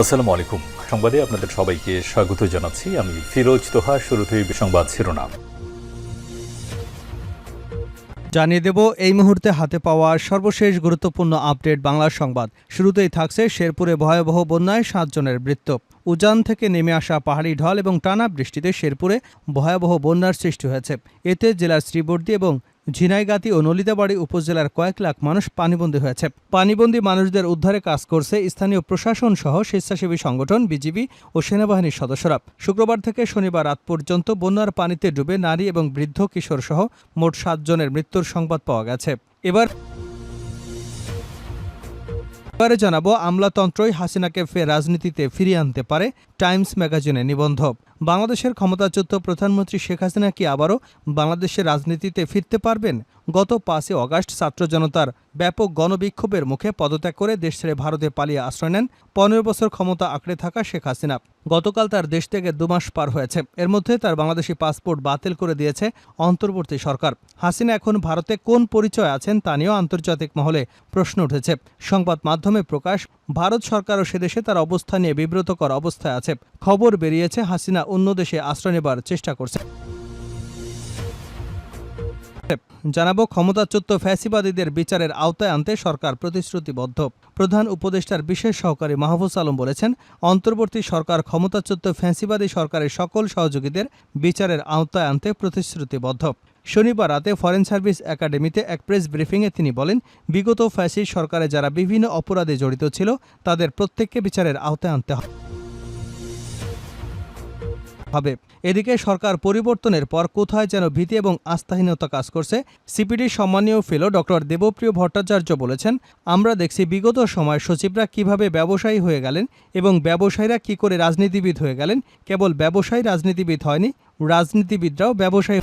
আসসালামু আলাইকুম সংবাদে আপনাদের সবাইকে স্বাগত জানাচ্ছি। আমি ফিরোজ তোহা, শুরুতেই সংবাদ শিরোনাম। জানিয়ে দেব, এই মুহূর্তে হাতে পাওয়া সর্বশেষ গুরুত্বপূর্ণ আপডেট বাংলা সংবাদ। শুরুতেই থাকছে শেরপুরে ভয়াবহ বন্যায় সাতজনের মৃত্যু। উজান থেকে নেমে আসা পাহাড়ি ঢল এবং টানা বৃষ্টিতে শেরপুরে ভয়াবহ বন্যার সৃষ্টি হয়েছে। এতে জেলার শ্রীবর্দী এবং ঝিনাইগাতি ও নলিতাবাড়ি উপজেলার কয়েক লাখ মানুষ পানিবন্দী হয়েছে। পানিবন্দী মানুষদের উদ্ধারে কাজ করছে স্থানীয় প্রশাসন সহ স্বেচ্ছাসেবী সংগঠন, বিজিবি ও সেনাবাহিনীর সদস্যরা। শুক্রবার থেকে শনিবার রাত পর্যন্ত বন্যার পানিতে ডুবে নারী এবং বৃদ্ধ কিশোর সহ মোট সাতজনের মৃত্যুর সংবাদ পাওয়া গেছে। এবার এবারে জানাব, আমলাতন্ত্রই হাসিনাকে ফের রাজনীতিতে ফিরিয়ে আনতে পারে টাইমস ম্যাগাজিনে নিবন্ধ। বাংলাদেশের ক্ষমতাচ্যুত প্রধানমন্ত্রী শেখ হাসিনা কি আবারও বাংলাদেশের রাজনীতিতে ফিরতে পারবেন? গত পাঁচই অগাস্ট ছাত্র জনতার ব্যাপক গণবিক্ষোভের মুখে পদত্যাগ করে দেশ ছেড়ে ভারতে পালিয়ে আশ্রয় নেন পনেরো বছর ক্ষমতা আঁকড়ে থাকা শেখ হাসিনা। গতকাল তার দেশ থেকে দুমাস পার হয়েছে। এর মধ্যে তার বাংলাদেশি পাসপোর্ট বাতিল করে দিয়েছে অন্তর্বর্তী সরকার। হাসিনা এখন ভারতে কোন পরিচয় আছেন তা নিয়েও আন্তর্জাতিক মহলে প্রশ্ন উঠেছে। সংবাদ মাধ্যমে প্রকাশ, ভারত সরকারও সেদেশে তার অবস্থা নিয়ে বিব্রতকর অবস্থায় আছে। খবর বেরিয়েছে, হাসিনা অন্য দেশে আশ্রয় নেবার চেষ্টা করছে। জানাব, ক্ষমতাচ্যুত ফ্যাসিবাদীদের বিচারের আওতায় আনতে সরকার প্রতিশ্রুতিবদ্ধ। প্রধান উপদেষ্টার বিশেষ সহকারী মাহফুজ আলম বলেছেন, অন্তর্বর্তী সরকার ক্ষমতাচ্যুত ফ্যাসিবাদী সরকারের সকল সহযোগীদের বিচারের আওতায় আনতে প্রতিশ্রুতিবদ্ধ। শনিবার রাতে ফরেন সার্ভিস একাডেমিতে এক প্রেস ব্রিফিংয়ে তিনি বলেন, বিগত ফ্যাসিস্ট সরকারে যারা বিভিন্ন অপরাধে জড়িত ছিল, তাদের প্রত্যেককে বিচারের আওতায় আনতে হবে। এদিকে সরকার পরিবর্তনের পর কোথায় যেন ভীতি এবং আস্থাহীনতা কাজ করছে, সিপিডির সম্মানীয় ফেলো ডক্টর দেবপ্রিয় ভট্টাচার্য বলেছেন, আমরা দেখছি বিগত সময় সচিবরা কীভাবে ব্যবসায়ী হয়ে গেলেন এবং ব্যবসায়ীরা কি করে রাজনীতিবিদ হয়ে গেলেন। কেবল ব্যবসায়ী রাজনীতিবিদ হয়নি, রাজনীতিবিদরাও ব্যবসায়ী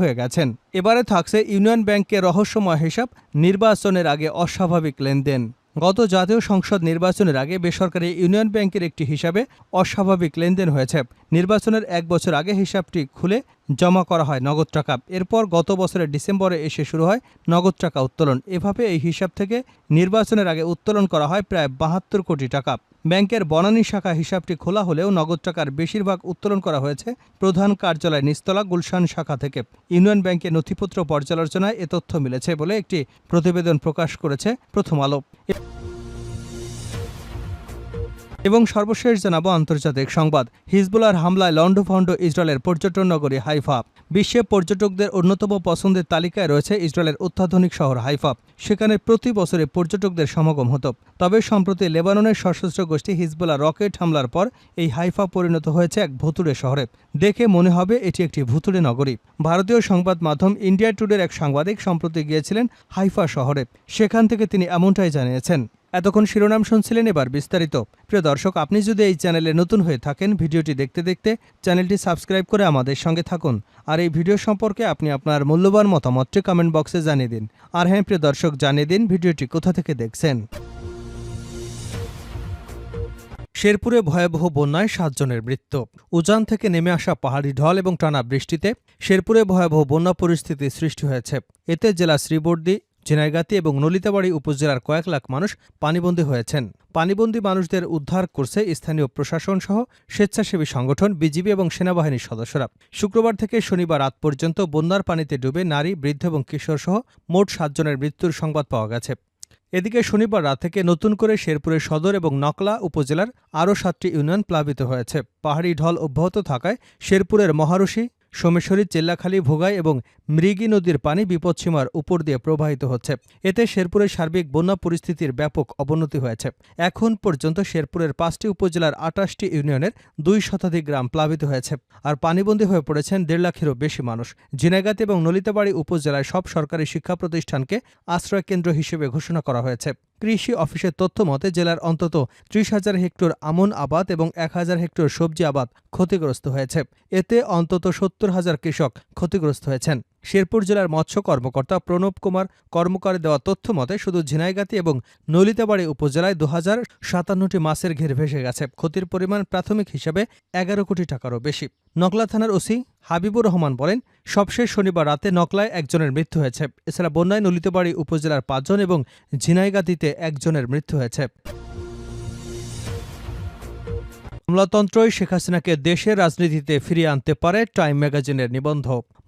হয়ে গেছেন। এবারে থাকছে ইউনিয়ন ব্যাংকের রহস্যময় হিসাব, নির্বাচনের আগে অস্বাভাবিক লেনদেন। গত জাতীয় সংসদ নির্বাচনের আগে বেসরকারি ইউনিয়ন ব্যাংকের একটি হিসাবে অস্বাভাবিক লেনদেন হয়েছে। নির্বাচনের এক বছর আগে হিসাবটি খুলে জমা করা হয় নগদ টাকা। এরপর গত বছরের ডিসেম্বরে এসে শুরু হয় নগদ টাকা উত্তোলন। এভাবে এই হিসাব থেকে নির্বাচনের আগে উত্তোলন করা হয় প্রায় বাহাত্তর কোটি টাকা। ব্যাংকের বনানী শাখা হিসাবটি খোলা হলেও নগদ টাকার বেশিরভাগ উত্তোলন করা হয়েছে প্রধান কার্যালয় নিস্তলা গুলশান শাখা থেকে। ইউনিয়ন ব্যাংকের নথিপত্র পর্যালোচনায় এ তথ্য মিলেছে বলে একটি প্রতিবেদন প্রকাশ করেছে প্রথম আলো। এবং সর্বশেষ জানাব আন্তর্জাতিক সংবাদ। হিজবুলার হামলায় লন্ডভন্ড ইসরায়েলের পর্যটন নগরী হাইফা। বিশ্বে পর্যটকদের অন্যতম পছন্দের তালিকায় রয়েছে ইসরায়েলের অত্যাধুনিক শহর হাইফা। সেখানে প্রতি বছরে পর্যটকদের সমাগম হতো। তবে সম্প্রতি লেবাননের সশস্ত্র গোষ্ঠী হিজবুলা রকেট হামলার পর এই হাইফা পরিণত হয়েছে এক ভুতুড়ে শহরে। দেখে মনে হবে এটি একটি ভুতুড়ে নগরী। ভারতীয় সংবাদ মাধ্যম ইন্ডিয়া টুডের এক সাংবাদিক সম্প্রতি গিয়েছিলেন হাইফা শহরে। সেখান থেকে তিনি এমনটাই জানিয়েছেন। এতক্ষণ শিরোনাম শুনছিলেন এবার বিস্তারিত। প্রিয় দর্শক, আপনি যদি এই চ্যানেলে নতুন হয়ে থাকেন, ভিডিওটি দেখতে দেখতে চ্যানেলটি সাবস্ক্রাইব করে আমাদের সঙ্গে থাকুন। আর এই ভিডিও সম্পর্কে আপনি আপনার মূল্যবান মতামতটি কমেন্ট বক্সে জানিয়ে দিন। আর হ্যাঁ প্রিয় দর্শক, জানিয়ে দিন ভিডিওটি কোথা থেকে দেখছেন। শেরপুরে ভয়াবহ বন্যায় সাতজনের মৃত্যু। উজান থেকে নেমে আসা পাহাড়ি ঢল এবং টানা বৃষ্টিতে শেরপুরে ভয়াবহ বন্যা পরিস্থিতি সৃষ্টি হয়েছে। এতে জেলা শ্রীবর্দী ঝিনাইগাতি এবং নলিতাবাড়ি উপজেলার কয়েক লাখ মানুষ পানিবন্দী হয়েছেন। পানিবন্দী মানুষদের উদ্ধার করছে স্থানীয় প্রশাসন সহ স্বেচ্ছাসেবী সংগঠন, বিজিবি এবং সেনাবাহিনীর সদস্যরা। শুক্রবার থেকে শনিবার রাত পর্যন্ত বন্যার পানিতে ডুবে নারী, বৃদ্ধ এবং কিশোর সহ মোট সাতজনের মৃত্যুর সংবাদ পাওয়া গেছে। এদিকে শনিবার রাত থেকে নতুন করে শেরপুরের সদর এবং নকলা উপজেলার আরও সাতটি ইউনিয়ন প্লাবিত হয়েছে। পাহাড়ি ঢল অব্যাহত থাকায় শেরপুরের মহারশী সোমেশ্বরী চেল্লাখালী ভোগাই এবং মৃগী নদীর পানি বিপদসীমার উপর দিয়ে প্রবাহিত হচ্ছে। এতে শেরপুরের সার্বিক বন্যা পরিস্থিতির ব্যাপক অবনতি হয়েছে। এখন পর্যন্ত শেরপুরের পাঁচটি উপজেলার আটাশটি ইউনিয়নের দুই শতাধিক গ্রাম প্লাবিত হয়েছে আর পানিবন্দী হয়ে পড়েছেন দেড় লাখেরও বেশি মানুষ। ঝিনাইগাতি এবং নলিতাবাড়ি উপজেলায় সব সরকারি শিক্ষা প্রতিষ্ঠানকে আশ্রয় কেন্দ্র হিসেবে ঘোষণা করা হয়েছে। কৃষি অফিসের তথ্য মতে, জেলার অন্তত ত্রিশ হাজার হেক্টর আমন আবাদ এবং এক হাজার হেক্টর সবজি আবাদ ক্ষতিগ্রস্ত হয়েছে। এতে অন্তত সত্তর হাজার কৃষক ক্ষতিগ্রস্ত হয়েছেন। শেরপুর জেলার মৎস্য কর্মকর্তা প্রণব কুমার কর্মকারে দেওয়া তথ্য মতে, শুধু ঝিনাইগাতি এবং নলিতাবাড়ি উপজেলায় দু হাজার সাতান্নটি মাছের ঘের ভেসে গেছে। ক্ষতির পরিমাণ প্রাথমিক হিসাবে এগারো কোটি টাকারও বেশি। নকলা থানার ওসি হাবিবুর রহমান বলেন, সবশেষ শনিবার রাতে নকলায় একজনের মৃত্যু হয়েছে। এছাড়া বন্যায় নলিতবাড়ি উপজেলার পাঁচজন এবং ঝিনাইগাতিতে একজনের মৃত্যু হয়েছে। আমলাতন্ত্রই শেখ হাসিনাকে দেশের রাজনীতিতে ফিরিয়ে আনতে পারে টাইম ম্যাগাজিনের নিবন্ধ।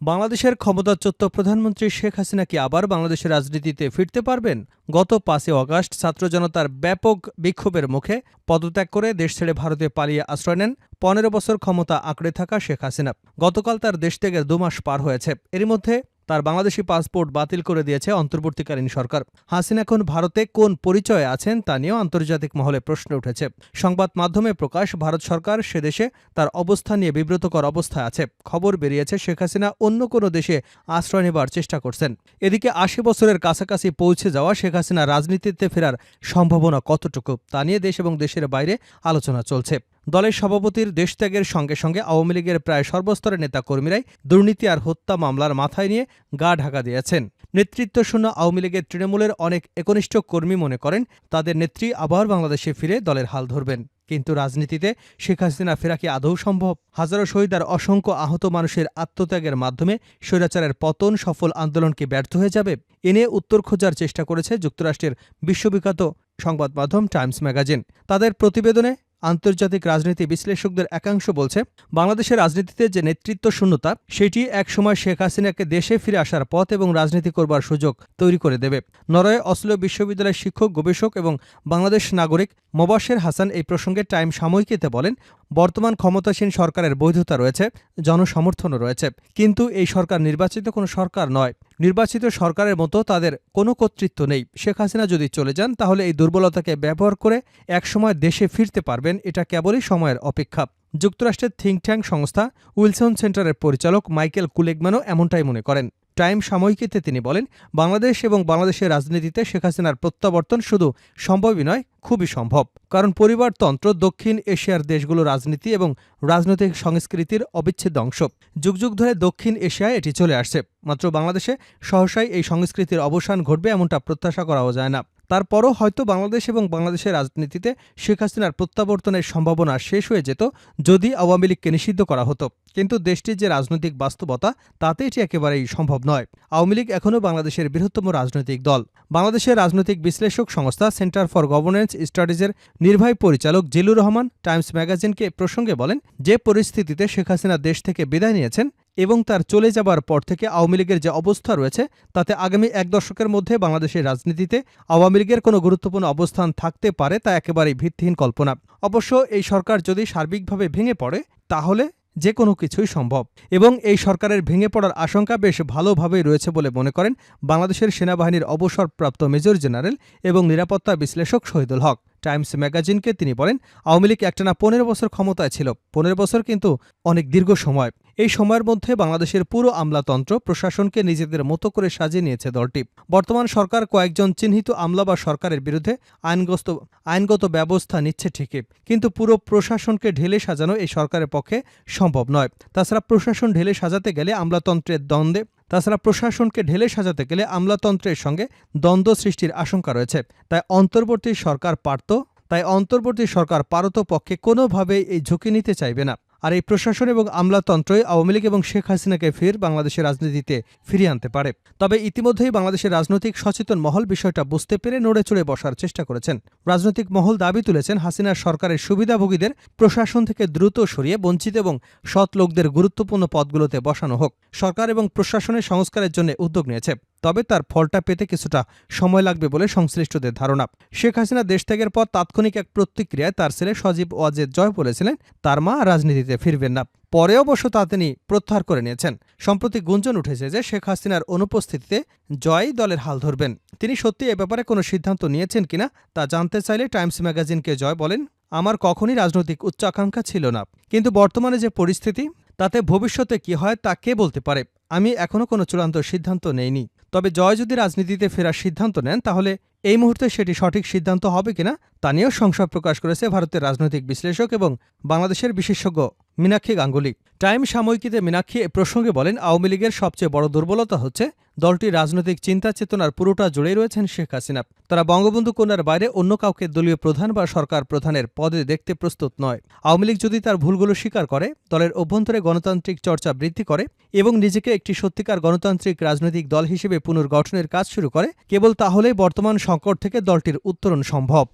বাংলাদেশের ক্ষমতাচ্যুত প্রধানমন্ত্রী শেখ হাসিনা কি আবার বাংলাদেশের রাজনীতিতে ফিরতে পারবেন? গত পাঁচই অগাস্ট ছাত্র জনতার ব্যাপক বিক্ষোভের মুখে পদত্যাগ করে দেশ ছেড়ে ভারতে পালিয়ে আশ্রয় নেন পনেরো বছর ক্ষমতা আঁকড়ে থাকা শেখ হাসিনা। গতকাল তার দেশ থেকে দুমাস পার হয়েছে। এরই মধ্যে তার বাংলাদেশি পাসপোর্ট বাতিল করে দিয়েছে অন্তর্বর্তীকালীন সরকার। হাসিনা এখন ভারতে কোন পরিচয়ে আছেন তা নিয়েও আন্তর্জাতিক মহলে প্রশ্ন উঠেছে। সংবাদ মাধ্যমে প্রকাশ, ভারত সরকার সে দেশে তার অবস্থা নিয়ে বিব্রতকর অবস্থায় আছে। খবর বেরিয়েছে, শেখ হাসিনা অন্য কোনো দেশে আশ্রয় নেবার চেষ্টা করছেন। এদিকে আশি বছরের কাছাকাছি পৌঁছে যাওয়া শেখ হাসিনা রাজনীতিতে ফেরার সম্ভাবনা কতটুকু তা নিয়ে দেশ এবং দেশের বাইরে আলোচনা চলছে। দলের সভাপতির দেশত্যাগের সঙ্গে সঙ্গে আওয়ামী লীগের প্রায় সর্বস্তরের নেতাকর্মীরাই দুর্নীতি আর হত্যা মামলার মাথায় নিয়ে গা ঢাকা দিয়েছেন। নেতৃত্বশূন্য আওয়ামী লীগের তৃণমূলের অনেক একনিষ্ঠ কর্মী মনে করেন, তাদের নেত্রী আবার বাংলাদেশে ফিরে দলের হাল ধরবেন। কিন্তু রাজনীতিতে শেখ হাসিনা ফেরা কি আদৌ সম্ভব? হাজারো শহীদ আর অসংখ্য আহত মানুষের আত্মত্যাগের মাধ্যমে স্বৈরাচারের পতন, সফল আন্দোলন কি ব্যর্থ হয়ে যাবে? এ নিয়ে উত্তর খোঁজার চেষ্টা করেছে যুক্তরাষ্ট্রের বিশ্ববিখ্যাত সংবাদ মাধ্যম টাইমস ম্যাগাজিন। তাদের প্রতিবেদনে আন্তর্জাতিক রাজনীতি বিশ্লেষকদের একাংশ বলছে, বাংলাদেশের রাজনীতিতে যে নেতৃত্ব শূন্যতা সেটি একসময় শেখ হাসিনাকে দেশে ফিরে আসার পথ এবং রাজনীতি করবার সুযোগ তৈরি করে দেবে। নরওয়ে অসলো বিশ্ববিদ্যালয়ের শিক্ষক, গবেষক এবং বাংলাদেশ নাগরিক মোবাশের হাসান এই প্রসঙ্গে টাইম সাময়িকীতে বলেন বর্তমান ক্ষমতাসীন সরকারের বৈধতা রয়েছে, জনসমর্থনও রয়েছে। কিন্তু এই সরকার নির্বাচিত কোনো সরকার নয়। নির্বাচিত সরকারের মতো তাদের কোনো কর্তৃত্ব নেই। শেখ হাসিনা যদি চলে যান, তাহলে এই দুর্বলতাকে ব্যবহার করে একসময় দেশে ফিরতে পারবেন। এটা কেবলই সময়ের অপেক্ষা। যুক্তরাষ্ট্রের থিঙ্ক ট্যাঙ্ক সংস্থা উইলসন সেন্টারের পরিচালক মাইকেল কুলেগম্যানও এমনটাই মনে করেন। টাইম সাময়িকীতে তিনি বলেন, বাংলাদেশ এবং বাংলাদেশের রাজনীতিতে শেখ হাসিনার প্রত্যাবর্তন শুধু সম্ভবই নয়, খুবই সম্ভব। কারণ পরিবারতন্ত্র দক্ষিণ এশিয়ার দেশগুলোর রাজনীতি এবং রাজনৈতিক সংস্কৃতির অবিচ্ছেদ্য অংশ। যুগ যুগ ধরে দক্ষিণ এশিয়ায় এটি চলে আসছে। মাত্র বাংলাদেশে সহসাই এই সংস্কৃতির অবসান ঘটবে এমনটা প্রত্যাশা করাও যায় না। তারপরও হয়তো বাংলাদেশ এবং বাংলাদেশের রাজনীতিতে শেখ হাসিনার প্রত্যাবর্তনের সম্ভাবনা শেষ হয়ে যেত যদি আওয়ামী লীগকে নিষিদ্ধ করা হতো। কিন্তু দেশটির যে রাজনৈতিক বাস্তবতা তাতে এটি একেবারেই সম্ভব নয়। আওয়ামী লীগ এখনও বাংলাদেশের বৃহত্তম রাজনৈতিক দল। বাংলাদেশের রাজনৈতিক বিশ্লেষক সংস্থা সেন্টার ফর গভর্নেন্স স্টাডিজের নির্বাহী পরিচালক জিলুর রহমান টাইমস ম্যাগাজিনকে প্রসঙ্গে বলেন, যে পরিস্থিতিতে শেখ হাসিনা দেশ থেকে বিদায় নিয়েছেন এবং তার চলে যাবার পর থেকে আওয়ামী লীগের যে অবস্থা রয়েছে, তাতে আগামী এক দশকের মধ্যে বাংলাদেশের রাজনীতিতে আওয়ামী লীগের কোনো গুরুত্বপূর্ণ অবস্থান থাকতে পারে তা একেবারেই ভিত্তিহীন কল্পনা। অবশ্য এই সরকার যদি সার্বিকভাবে ভেঙে পড়ে, তাহলে যে কোনো কিছুই সম্ভব। এবং এই সরকারের ভেঙে পড়ার আশঙ্কা বেশ ভালোভাবেই রয়েছে বলে মনে করেন বাংলাদেশের সেনাবাহিনীর অবসরপ্রাপ্ত মেজর জেনারেল এবং নিরাপত্তা বিশ্লেষক শহীদুল হক। টাইমস ম্যাগাজিনকে তিনি বলেন, আওয়ামী লীগ একটানা পনেরো বছর ক্ষমতায় ছিল। পনেরো বছর কিন্তু অনেক দীর্ঘ সময়। এই সময়ের মধ্যে বাংলাদেশের পুরো আমলাতন্ত্র প্রশাসনকে নিজেদের মতো করে সাজিয়ে নিয়েছে দলটি। বর্তমান সরকার কয়েকজন চিহ্নিত আমলা বা সরকারের বিরুদ্ধে আইনগত আইনগত ব্যবস্থা নিচ্ছে ঠিকই, কিন্তু পুরো প্রশাসনকে ঢেলে সাজানো এই সরকারের পক্ষে সম্ভব নয়। তাছাড়া প্রশাসন ঢেলে সাজাতে গেলে আমলাতন্ত্রের দ্বন্দ্বে, তাছাড়া প্রশাসনকে ঢেলে সাজাতে গেলে আমলাতন্ত্রের সঙ্গে দ্বন্দ্ব সৃষ্টির আশঙ্কা রয়েছে। তাই অন্তর্বর্তী সরকার পারত, তাই অন্তর্বর্তী সরকার পারত পক্ষে কোনোভাবেই এই ঝুঁকি নিতে চাইবে না। আর এই প্রশাসন এবং আমলাতন্ত্রই আওয়ামী লীগ এবং শেখ হাসিনাকে ফের বাংলাদেশের রাজনীতিতে ফিরিয়ে আনতে পারে। তবে ইতিমধ্যেই বাংলাদেশের রাজনৈতিক সচেতন মহল বিষয়টা বুঝতে পেরে নড়ে চড়ে বসার চেষ্টা করেছেন। রাজনৈতিক মহল দাবি তুলেছেন হাসিনার সরকারের সুবিধাভোগীদের প্রশাসন থেকে দ্রুত সরিয়ে বঞ্চিত এবং সৎ লোকদের গুরুত্বপূর্ণ পদগুলোতে বসানো হোক। সরকার এবং প্রশাসনের সংস্কারের জন্য উদ্যোগ নিয়েছে। তবে তার ফলটা পেতে কিছুটা সময় লাগবে বলে সংশ্লিষ্টদের ধারণা। শেখ হাসিনা দেশ ত্যাগের পর তাৎক্ষণিক এক প্রতিক্রিয়ায় তার ছেলে সজীব ওয়াজেদ জয় বলেছিলেন, তার মা রাজনীতিতে ফিরবেন না। পরে অবশ্য তা তিনি প্রত্যাহার করে নিয়েছেন। সম্প্রতি গুঞ্জন উঠেছে যে শেখ হাসিনার অনুপস্থিতিতে জয় দলের হাল ধরবেন। তিনি সত্যি এ ব্যাপারে কোনো সিদ্ধান্ত নিয়েছেন কিনা তা জানতে চাইলে টাইমস ম্যাগাজিনকে জয় বলেন, আমার কখনই রাজনৈতিক উচ্চাকাঙ্ক্ষা ছিল না। কিন্তু বর্তমানে যে পরিস্থিতি, তাতে ভবিষ্যতে কি হয় তা কে বলতে পারে? আমি এখনও কোনো চূড়ান্ত সিদ্ধান্ত নেইনি। তবে জয় যদি রাজনীতিতে ফেরার সিদ্ধান্ত নেন, তাহলে এই মুহূর্তে সেটি সঠিক সিদ্ধান্ত হবে কিনা, তা নিয়েও সংশয় প্রকাশ করেছে ভারতের রাজনৈতিক বিশ্লেষক এবং বাংলাদেশের বিশেষজ্ঞ। মীনাক্ষী গাঙ্গুলি। টাইম সাময়িকীতে মীনাক্ষী এ প্রসঙ্গে বলেন, আওয়ামী লীগের সবচেয়ে বড় দুর্বলতা হচ্ছে দলটির রাজনৈতিক চিন্তা চেতনার পুরোটা জুড়েই রয়েছেন শেখ হাসিনা। তারা বঙ্গবন্ধু কন্যার বাইরে অন্য কাউকে দলীয় প্রধান বা সরকার প্রধানের পদে দেখতে প্রস্তুত নয়। আওয়ামী লীগ যদি তার ভুলগুলো স্বীকার করে, দলের অভ্যন্তরে গণতান্ত্রিক চর্চা বৃদ্ধি করে এবং নিজেকে একটি সত্যিকার গণতান্ত্রিক রাজনৈতিক দল হিসেবে পুনর্গঠনের কাজ শুরু করে, কেবল তাহলেই বর্তমান সংকট থেকে দলটির উত্তরণ সম্ভব।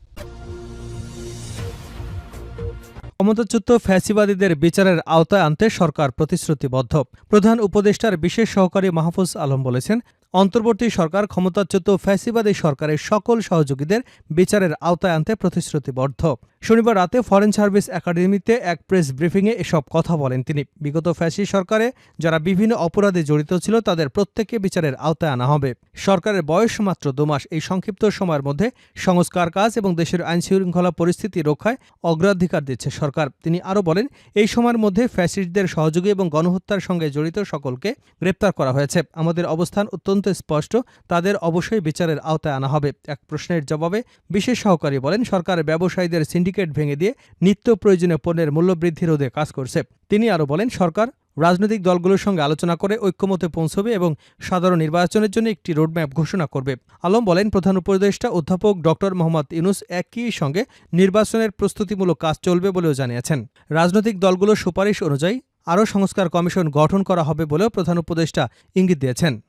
ক্ষমতাচ্যুত ফ্যাসিবাদীদের বিচারের আওতায় আনতে সরকার প্রতিশ্রুতিবদ্ধ। প্রধান উপদেষ্টার বিশেষ সহকারী মাহফুজ আলম বলেছেন অন্তর্বর্তী সরকার ক্ষমতাচ্যুত ফ্যাসিবাদী সরকারের সকল সহযোগীদের বিচারের আওতায় আনতে প্রতিশ্রুতিবদ্ধ। শনিবার রাতে ফরেন সার্ভিস একাডেমিতে এক প্রেস ব্রিফিংয়ে এসব কথা বলেন তিনি। বিগত ফ্যাসি সরকারে যারা বিভিন্ন অপরাধে জড়িত ছিল, তাদের প্রত্যেককে বিচারের আওতায় আনা হবে। সরকারের বয়স মাত্র দুমাস এই সংক্ষিপ্ত সময়ের মধ্যে সংস্কার কাজ এবং দেশের আইনশৃঙ্খলা পরিস্থিতি রক্ষায় অগ্রাধিকার দিচ্ছে সরকার। তিনি আরও বলেন, এই সময়ের মধ্যে ফ্যাসিস্টদের সহযোগী এবং গণহত্যার সঙ্গে জড়িত সকলকে গ্রেপ্তার করা হয়েছে। আমাদের অবস্থান অত্যন্ত স্পষ্ট, তাদের অবশ্যই বিচারের আওতায় আনা হবে। এক প্রশ্নের জবাবে বিশেষ সহকারী বলেন, সরকার ব্যবসায়ীদের সিন্ডিকেট ভেঙে দিয়ে নিত্য প্রয়োজনীয় পণ্যের মূল্যবৃদ্ধি রোধে কাজ করছে। তিনি আরও বলেন, সরকার রাজনৈতিক দলগুলোর সঙ্গে আলোচনা করে ঐক্যমতে পৌঁছবে এবং সাধারণ নির্বাচনের জন্য একটি রোডম্যাপ ঘোষণা করবে। আলম বলেন, প্রধান উপদেষ্টা অধ্যাপক ড. মোহাম্মদ ইউনুস একই সঙ্গে নির্বাচনের প্রস্তুতিমূলক কাজ চলবে বলেও জানিয়েছেন। রাজনৈতিক দলগুলোর সুপারিশ অনুযায়ী আরও সংস্কার কমিশন গঠন করা হবে বলেও প্রধান উপদেষ্টা ইঙ্গিত দিয়েছেন।